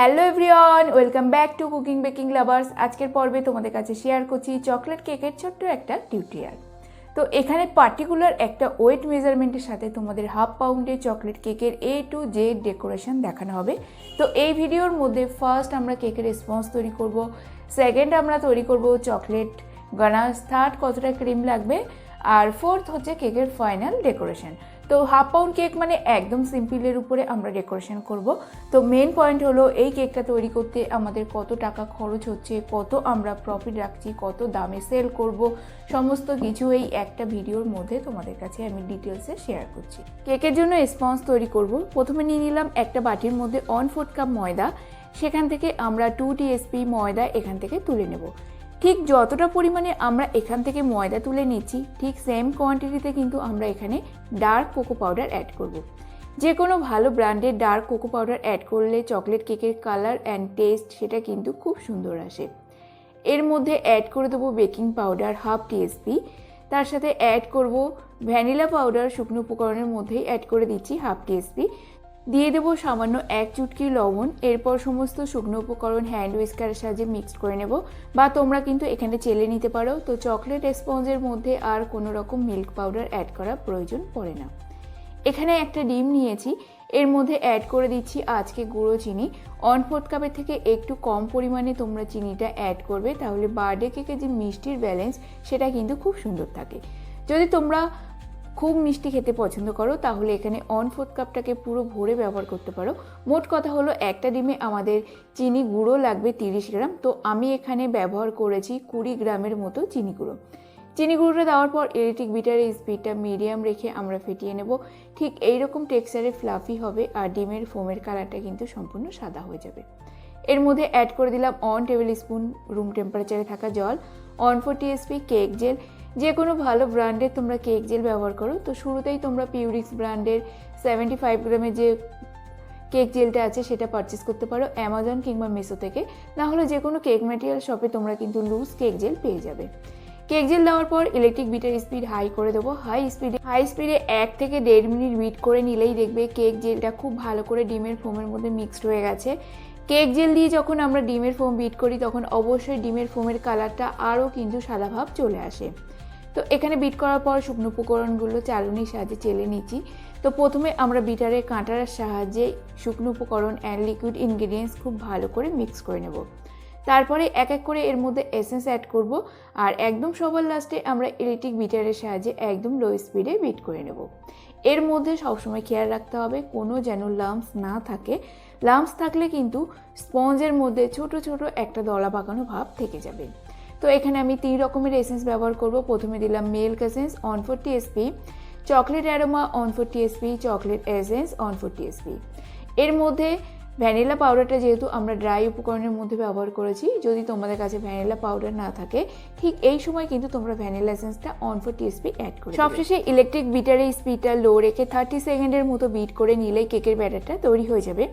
Hello everyone welcome back to cooking baking lovers আজকের পর্বে তোমাদের কাছে শেয়ার করছি চকলেট কেকের ছোট্ট একটা টিউটোরিয়াল তো এখানে পার্টিকুলার একটা ওয়েট মেজারমেন্টের সাথে তোমাদের হাফ পাউন্ডের চকলেট কেকের এ টু জে ডেকোরেশন দেখানো হবে। তো এই ভিডিওর মধ্যে ফার্স্ট আমরা কেকের রেসপন্স তৈরি করব সেকেন্ড আমরা তৈরি করব চকলেট গানাস থার্ড কতটা ক্রিম লাগবে, আর ফোর্থ হচ্ছে কেকের ফাইনাল ডেকোরেশন তো হাফ পাউন্ড কেক মানে একদম সিম্পলের উপরে আমরা ডেকোরেশন করব। তো মেন পয়েন্ট হলো এই কেকটা তৈরি করতে আমাদের কত টাকা খরচ হচ্ছে, কত আমরা প্রফিট রাখছি, কত দামে সেল করব, সমস্ত কিছু এই একটা ভিডিওর মধ্যে তোমাদের কাছে আমি ডিটেলসে শেয়ার করছি। কেকের জন্য স্পঞ্জ তৈরি করব। প্রথমে নিয়ে নিলাম একটা বাটির মধ্যে অন ফোর্থ কাপ ময়দা। সেখান থেকে আমরা টু টিএসপি ময়দা এখান থেকে তুলে নেব। ঠিক যতটা পরিমাণে আমরা এখান থেকে ময়দা তুলে নিচ্ছি, ঠিক সেম কোয়ান্টিটিতে কিন্তু আমরা এখানে ডার্ক কোকো পাউডার অ্যাড করব। যে কোনো ভালো ব্র্যান্ডের ডার্ক কোকো পাউডার অ্যাড করলে চকলেট কেকের কালার অ্যান্ড টেস্ট সেটা কিন্তু খুব সুন্দর আসে এর মধ্যে অ্যাড করে দেবো বেকিং পাউডার হাফ টিএসপি তার সাথে অ্যাড করব ভ্যানিলা পাউডার শুকনো উপকরণের মধ্যেই অ্যাড করে দিচ্ছি হাফ টিএসপি দিয়ে দেবো সামান্য এক চুটকি লবণ, এরপর সমস্ত শুকনো উপকরণ হ্যান্ড উইস্কারের সাহায্যে মিক্সড করে নেব। বা তোমরা কিন্তু এখানে চেলে নিতে পারো। তো চকলেট স্পঞ্জের মধ্যে আর কোনো রকম মিল্ক পাউডার অ্যাড করার প্রয়োজন পড়ে না। এখানে একটা ডিম নিয়েছি। এর মধ্যে অ্যাড করে দিচ্ছি আজকে গুঁড়ো চিনি। অন ফোর্থ কাপের থেকে একটু কম পরিমাণে তোমরা চিনিটা অ্যাড করবে। তাহলে বার্থডে কেকে যে মিষ্টির ব্যালেন্স সেটা কিন্তু খুব সুন্দর থাকে। যদি তোমরা খুব মিষ্টি খেতে পছন্দ করো, তাহলে এখানে অন ফোর্থ কাপটাকে পুরো ভরে ব্যবহার করতে পারো। মোট কথা হলো, একটা ডিমে আমাদের চিনি গুঁড়ো লাগবে তিরিশ গ্রাম, তো আমি এখানে ব্যবহার করেছি কুড়ি গ্রামের মতো চিনি গুঁড়ো। চিনি গুঁড়োটা দেওয়ার পর ইলেকট্রিক বিটারের স্পিডটা মিডিয়াম রেখে আমরা ফেটিয়ে নেব। ঠিক এইরকম টেক্সচারে ফ্লাফি হবে আর ডিমের ফোমের কালারটা কিন্তু সম্পূর্ণ সাদা হয়ে যাবে। এর মধ্যে অ্যাড করে দিলাম অন টেবিল স্পুন রুম টেম্পারেচারে থাকা জল one four tsp cake gel যে কোনো ভালো ব্র্যান্ডের তোমরা কেক জেল ব্যবহার করো। তো শুরুতেই তোমরা পিউরিক্স ব্র্যান্ডের সেভেন্টি ফাইভ গ্রামের যে কেক জেলটা আছে, সেটা পারচেস করতে পারো অ্যামাজন কিংবা মেসো থেকে। না হলে যে কোনো কেক ম্যাটেরিয়াল শপে তোমরা কিন্তু লুজ কেক জেল পেয়ে যাবে। কেক জেল দেওয়ার পর ইলেকট্রিক বিটের স্পিড হাই করে দেবো। হাই স্পিডে হাই স্পিডে এক থেকে দেড় মিনিট বিট করে নিলেই দেখবে কেক জেলটা খুব ভালো করে ডিমের ফোমের মধ্যে মিক্সড হয়ে গেছে। কেক জেল দিয়ে যখন আমরা ডিমের ফোম বিট করি, তখন অবশ্যই ডিমের ফোমের কালারটা আরও কিন্তু সাদা ভাব চলে আসে। তো এখানে বিট করার পর শুকনো উপকরণগুলো চালনির সাহায্যে চেলে নিচ্ছি। তো প্রথমে আমরা বিটারের কাঁটার সাহায্যে শুকনো উপকরণ অ্যান্ড লিকুইড ইনগ্রিডিয়েন্টস খুব ভালো করে মিক্স করে নেব। তারপরে এক এক করে এর মধ্যে এসেন্স অ্যাড করব আর একদম সবার লাস্টে আমরা ইলেকট্রিক বিটারের সাহায্যে একদম লো স্পিডে বিট করে নেব। এর মধ্যে সবসময় খেয়াল রাখতে হবে, কোনো যেন লাম্পস না থাকে। লাম্পস থাকলে কিন্তু স্পঞ্জের মধ্যে ছোট ছোট একটা দলা পাকানো ভাব থেকে যাবে। তো এখানে আমি তিন রকমের এসেন্স ব্যবহার করব। প্রথমে দিলাম milk essence one fourth TSP chocolate aroma one fourth TSP chocolate essence one fourth TSP এর মধ্যে ভ্যানিলা পাউডারটা যেহেতু আমরা ড্রাই উপকরণের মধ্যে ব্যবহার করেছি, যদি তোমাদের কাছে ভ্যানিলা পাউডার না থাকে, ঠিক এই সময় কিন্তু তোমরা ভ্যানিলা এসেন্সটা অন ফোর টিএসপি অ্যাড করো সবশেষে ইলেকট্রিক বিটারের স্পিডটা লো রেখে থার্টি সেকেন্ডের মতো বিট করে নিলেই কেকের ব্যাটারটা তৈরি হয়ে যাবে।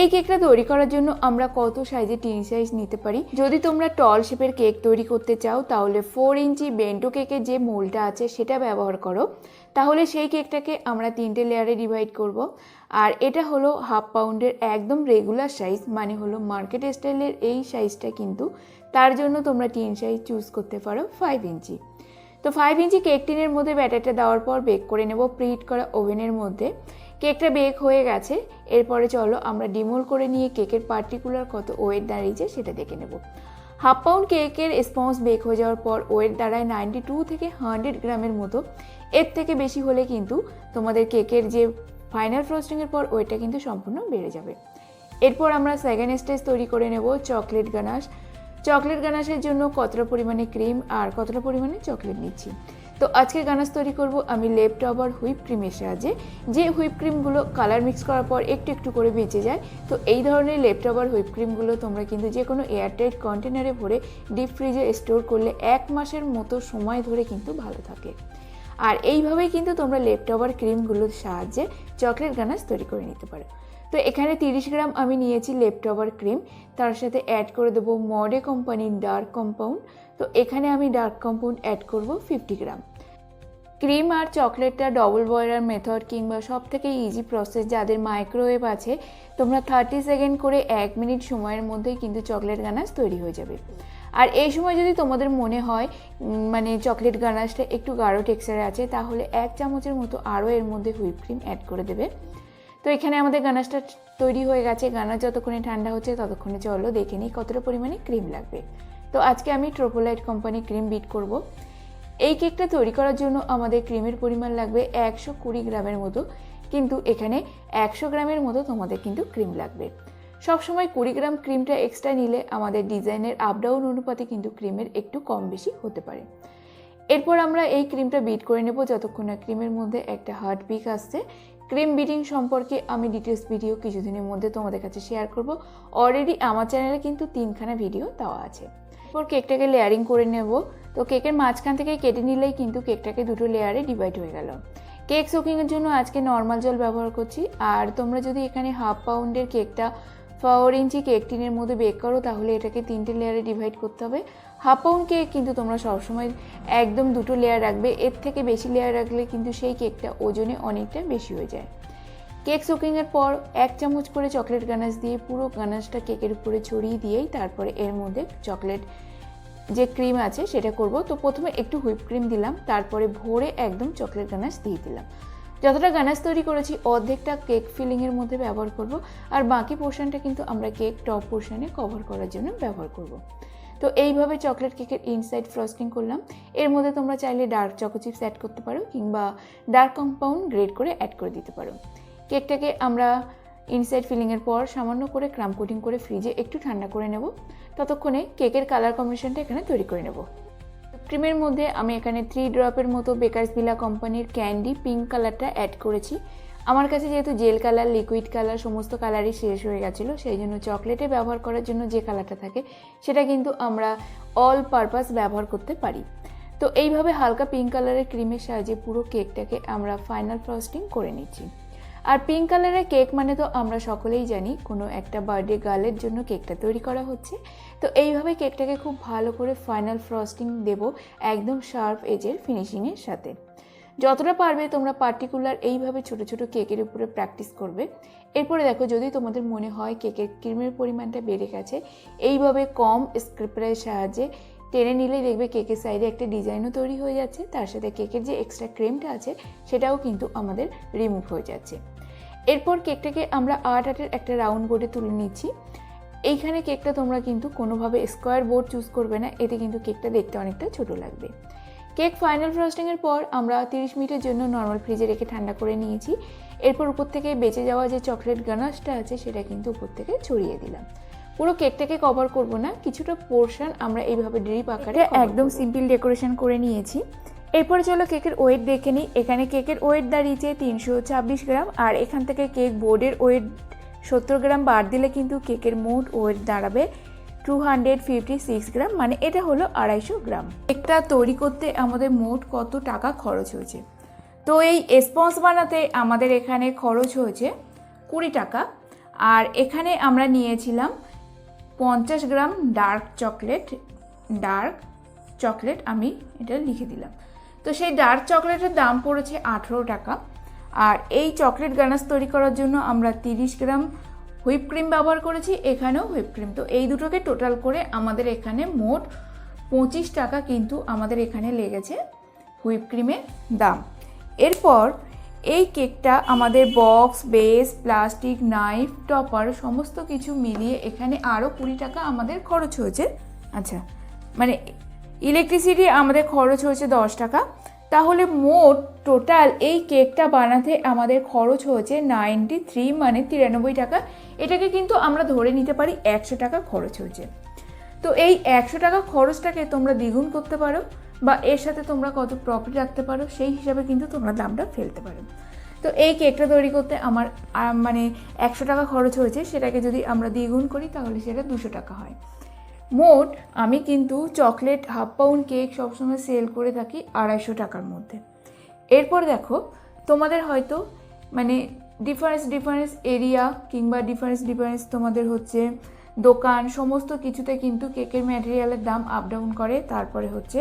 এই কেকটা তৈরি করার জন্য আমরা কত সাইজে টিন সাইজ নিতে পারি? যদি তোমরা টল শেপের কেক তৈরি করতে চাও, তাহলে ফোর ইঞ্চি বেন্টো কেকের যে মোলটা আছে, সেটা ব্যবহার করো। তাহলে সেই কেকটাকে আমরা তিনটে লেয়ারে ডিভাইড করব। আর এটা হলো হাফ পাউন্ডের একদম রেগুলার সাইজ মানে হলো মার্কেট স্টাইলের এই সাইজটা কিন্তু, তার জন্য তোমরা টিন সাইজ চুজ করতে পারো ফাইভ ইঞ্চি। তো ফাইভ ইঞ্চি কেক টিনের মধ্যে ব্যাটারটা দেওয়ার পর বেক করে নেব প্রিহিট করা ওভেনের মধ্যে। কেকটা বেক হয়ে গেছে, এরপরে চলো আমরা ডিমোল করে নিয়ে কেকের পার্টিকুলার কত ওয়েট দাঁড়িয়েছে সেটা দেখে নেব। হাফ পাউন্ড কেকের স্পঞ্জ বেক হয়ে যাওয়ার পর ওয়েট দাঁড়ায় নাইনটি টু থেকে হান্ড্রেড গ্রামের মতো। এর থেকে বেশি হলে কিন্তু তোমাদের কেকের যে ফাইনাল ফ্রস্টিংয়ের পর ওয়েটটা কিন্তু সম্পূর্ণ বেড়ে যাবে। এরপর আমরা সেকেন্ড স্টেজ তৈরি করে নেব চকলেট গানাশ চকলেট গানাশের জন্য কতটা পরিমাণে ক্রিম আর কতটা পরিমাণে চকলেট নিচ্ছি? তো আজকে গানাশ তৈরি করব আমি লেফট ওভার হুইপ ক্রিমের সাহায্যে। যে হুইপ ক্রিমগুলো কালার মিক্স করার পর একটু একটু করে বেঁচে যায়, তো এই ধরনের লেফট ওভার হুইপ ক্রিমগুলো তোমরা কিন্তু যে কোনো এয়ারটাইট কন্টেনারে ভরে ডিপ ফ্রিজে স্টোর করলে এক মাসের মতো সময় ধরে কিন্তু ভালো থাকে। আর এইভাবেই কিন্তু তোমরা ওভার ক্রিমগুলোর সাহায্যে চকলেট গানাশ তৈরি করে নিতে পারো। তো এখানে তিরিশ গ্রাম আমি নিয়েছি লেফট ওভার ক্রিম তার সাথে অ্যাড করে দেবো মডে কোম্পানির ডার্ক কম্পাউন্ড তো এখানে আমি ডার্ক কম্পাউন্ড অ্যাড করব ফিফটি গ্রাম। ক্রিম আর চকলেটটা ডবল বয়লার মেথড কিংবা সব থেকে ইজি প্রসেস যাদের মাইক্রোওয়েভ আছে, তোমরা থার্টি সেকেন্ড করে এক মিনিট সময়ের মধ্যেই কিন্তু চকলেট গানাশ তৈরি হয়ে যাবে। আর এই সময় যদি তোমাদের মনে হয় মানে চকলেট গানাশটা একটু গাঢ় টেক্সচারে আছে, তাহলে এক চামচের মতো আরও এর মধ্যে হুইপ ক্রিম অ্যাড করে দেবে। তো এখানে আমাদের গানাশটা তৈরি হয়ে গেছে। গানাশ যতক্ষণে ঠান্ডা হচ্ছে ততক্ষণে চলো দেখে নিই কতটা পরিমাণে ক্রিম লাগবে। তো আজকে আমি ট্রোপোলাইট কোম্পানি ক্রিম বিট করব। এই কেকটা তৈরি করার জন্য আমাদের ক্রিমের পরিমাণ লাগবে একশো কুড়ি গ্রামের মতো। কিন্তু এখানে একশো গ্রামের মতো তোমাদের কিন্তু ক্রিম লাগবে। সবসময় কুড়ি গ্রাম ক্রিমটা এক্সট্রা নিলে আমাদের ডিজাইনের আপ ডাউন অনুপাতে কিন্তু ক্রিমের একটু কম বেশি হতে পারে। এরপর আমরা এই ক্রিমটা বিট করে নেব যতক্ষণ না ক্রিমের মধ্যে একটা হার্ট পিক আসছে। ক্রিম বিটিং সম্পর্কে আমি ডিটেলস ভিডিও কিছুদিনের মধ্যে তোমাদের কাছে শেয়ার করব। অলরেডি আমার চ্যানেলে কিন্তু তিনখানা ভিডিও দেওয়া আছে। এরপর কেকটাকে লেয়ারিং করে নেব। তো কেকের মাঝখান থেকে কেটে নিলেই কিন্তু কেকটাকে দুটো লেয়ারে ডিভাইড হয়ে গেল। কেক সোকিংয়ের জন্য আজকে নর্মাল জল ব্যবহার করছি। আর তোমরা যদি এখানে হাফ পাউন্ডের কেকটা ফোর ইঞ্চি কেক টিনের মধ্যে বেক করো, তাহলে এটাকে তিনটে লেয়ারে ডিভাইড করতে হবে। হাফ পাউন্ড কেক কিন্তু তোমরা সবসময় একদম দুটো লেয়ার রাখবে। এর থেকে বেশি লেয়ার রাখলে কিন্তু সেই কেকটা ওজনে অনেকটা বেশি হয়ে যায়। কেক সোকিংয়ের পর এক চামচ করে চকলেট গানাশ দিয়ে পুরো গানাশটা কেকের উপরে ছড়িয়ে দিয়েই তারপরে এর মধ্যে চকলেট যে ক্রিম আছে সেটা করব। তো প্রথমে একটু হুইপ ক্রিম দিলাম, তারপরে ভরে একদম চকলেট গানাশ দিয়ে দিলাম। যতটা গানাশ তৈরি করেছি, অর্ধেকটা কেক ফিলিংয়ের মধ্যে ব্যবহার করব। আর বাকি পোর্শনটা কিন্তু আমরা কেক টপ পোর্শনে কভার করার জন্য ব্যবহার করব। তো এইভাবে চকলেট কেকের ইনসাইড ফ্রস্টিং করলাম। এর মধ্যে তোমরা চাইলে ডার্ক চকো চিপস অ্যাড করতে পারো কিংবা ডার্ক কম্পাউন্ড গ্রেড করে অ্যাড করে দিতে পারো। কেকটাকে আমরা ইনসাইড ফিলিংয়ের পর সামান্য করে ক্রাম কোটিং করে ফ্রিজে একটু ঠান্ডা করে নেব। ততক্ষণে কেকের কালার কম্বিনেশনটা এখানে তৈরি করে নেব। ক্রিমের মধ্যে আমি এখানে থ্রি ড্রপের মতো বেকার্স বিলা কোম্পানির ক্যান্ডি পিঙ্ক কালারটা অ্যাড করেছি। আমার কাছে যেহেতু জেল কালার লিকুইড কালার, সমস্ত কালারই শেষ হয়ে গেছিল, সেই জন্য চকলেটে ব্যবহার করার জন্য যে কালারটা থাকে, সেটা কিন্তু আমরা অল পারপাস ব্যবহার করতে পারি। তো এইভাবে হালকা পিঙ্ক কালারের ক্রিমের সাহায্যে পুরো কেকটাকে আমরা ফাইনাল ফ্রস্টিং করে নিচ্ছি। আর পিঙ্ক কালারের কেক মানে তো আমরা সকলেই জানি, কোনো একটা বার্থডে গার্লের জন্য কেকটা তৈরি করা হচ্ছে। তো এইভাবে কেকটাকে খুব ভালো করে ফাইনাল ফ্রস্টিং দেব একদম শার্প এজের ফিনিশিংয়ের সাথে। যতটা পারবে তোমরা পার্টিকুলার এইভাবে ছোট ছোট কেকের উপরে প্র্যাকটিস করবে। এরপরে দেখো, যদি তোমাদের মনে হয় কেকের ক্রিমের পরিমাণটা বেড়ে গেছে, এইভাবে কম স্ক্রিপ্টারের সাহায্যে টেনে নিলেই দেখবে কেকের সাইডে একটা ডিজাইনও তৈরি হয়ে যাচ্ছে, তার সাথে কেকের যে এক্সট্রা ক্রিমটা আছে, সেটাও কিন্তু আমাদের রিমুভ হয়ে যাচ্ছে। এরপর কেকটাকে আমরা আট আটের একটা রাউন্ড বোর্ডে তুলে নিচ্ছি। এইখানে কেকটা তোমরা কিন্তু কোনোভাবে স্কোয়ার বোর্ড চুজ করবে না, এতে কিন্তু কেকটা দেখতে অনেকটা ছোট লাগবে। কেক ফাইনাল ফ্রস্টিংয়ের পর আমরা তিরিশ মিনিটের জন্য নর্মাল ফ্রিজে রেখে ঠান্ডা করে নিয়েছি। এরপর উপর থেকে বেঁচে যাওয়া যে চকলেট গানাশটা আছে সেটা কিন্তু উপর থেকে ছড়িয়ে দিলাম। পুরো কেকটাকে কভার করব না কিছুটা পোর্শন আমরা এইভাবে ড্রিপ আকারে একদম সিম্পল ডেকোরেশন করে নিয়েছি। এরপরে চলো কেকের ওয়েট দেখে নিই। এখানে কেকের ওয়েট দাঁড়িয়েছে তিনশো ছাব্বিশ গ্রাম আর এখান থেকে কেক বোর্ডের ওয়েট সত্তর গ্রাম বাদ দিলে কিন্তু কেকের মোট ওয়েট দাঁড়াবে two hundred fifty six gram মানে এটা হলো আড়াইশো গ্রাম। কেকটা তৈরি করতে আমাদের মোট কত টাকা খরচ হয়েছে? তো এই স্পঞ্জ বানাতে আমাদের এখানে খরচ হয়েছে কুড়ি টাকা। আর এখানে আমরা নিয়েছিলাম পঞ্চাশ gram dark chocolate dark chocolate আমি এটা লিখে দিলাম। তো সেই ডার্ক চকলেটের দাম পড়েছে আঠেরো টাকা। আর এই চকলেট গানাস তৈরি করার জন্য আমরা তিরিশ গ্রাম হুইপ ক্রিম ব্যবহার করেছি, এখানেও হুইপ ক্রিম তো এই দুটোকে টোটাল করে আমাদের এখানে মোট পঁচিশ টাকা কিন্তু আমাদের এখানে লেগেছে হুইপ ক্রিমের দাম। এরপর এই কেকটা আমাদের box base plastic knife topper সমস্ত কিছু মিলিয়ে এখানে আরও কুড়ি টাকা আমাদের খরচ হয়েছে। আচ্ছা মানে ইলেকট্রিসিটি আমাদের খরচ হয়েছে দশ টাকা। তাহলে মোট টোটাল এই কেকটা বানাতে আমাদের খরচ হয়েছে নাইনটি থ্রি মানে তিরানব্বই টাকা। এটাকে কিন্তু আমরা ধরে নিতে পারি একশো টাকা খরচ হয়েছে। তো এই একশো টাকা খরচটাকে তোমরা দ্বিগুণ করতে পারো বা এর সাথে তোমরা কত প্রফিট রাখতে পারো সেই হিসাবে কিন্তু তোমরা দামটা ফেলতে পারো। তো এই কেকটা তৈরি করতে আমার মানে একশো টাকা খরচ হয়েছে, সেটাকে যদি আমরা দ্বিগুণ করি তাহলে সেটা দুশো টাকা হয়। মোট আমি কিন্তু চকলেট হাফ পাউন্ড কেক সবসময় সেল করে থাকি আড়াইশো টাকার মধ্যে। এরপর দেখো, তোমাদের হয়তো মানে ডিফারেন্স ডিফারেন্স এরিয়া কিংবা ডিফারেন্স ডিফারেন্স তোমাদের হচ্ছে দোকান, সমস্ত কিছুতে কিন্তু কেকের ম্যাটেরিয়ালের দাম আপ ডাউন করে। তারপরে হচ্ছে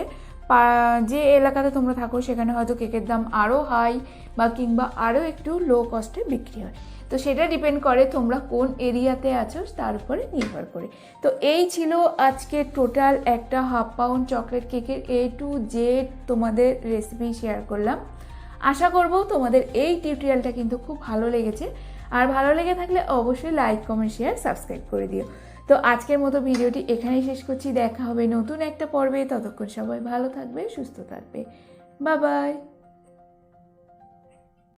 যে এলাকাতে তোমরা থাকো সেখানে হয়তো কেকের দাম আরও হাই বা কিংবা আরও একটু লো কস্টে বিক্রি হয়। তো সেটা ডিপেন্ড করে তোমরা কোন এরিয়াতে আছো তার উপরে নির্ভর করে। তো এই ছিল আজকে টোটাল একটা হাফ পাউন্ড চকলেট কেকের এ টু জেড তোমাদের রেসিপি শেয়ার করলাম। আশা করব তোমাদের এই টিউটোরিয়ালটা কিন্তু খুব ভালো লেগেছে। আর ভালো লেগে থাকলে অবশ্যই লাইক কমেন্ট শেয়ার সাবস্ক্রাইব করে দিও। তো আজকের মতো ভিডিওটি এখানেই শেষ করছি। দেখা হবে নতুন একটা পর্বে। ততক্ষণ সবাই ভালো থাকবে, সুস্থ থাকবে। Bye bye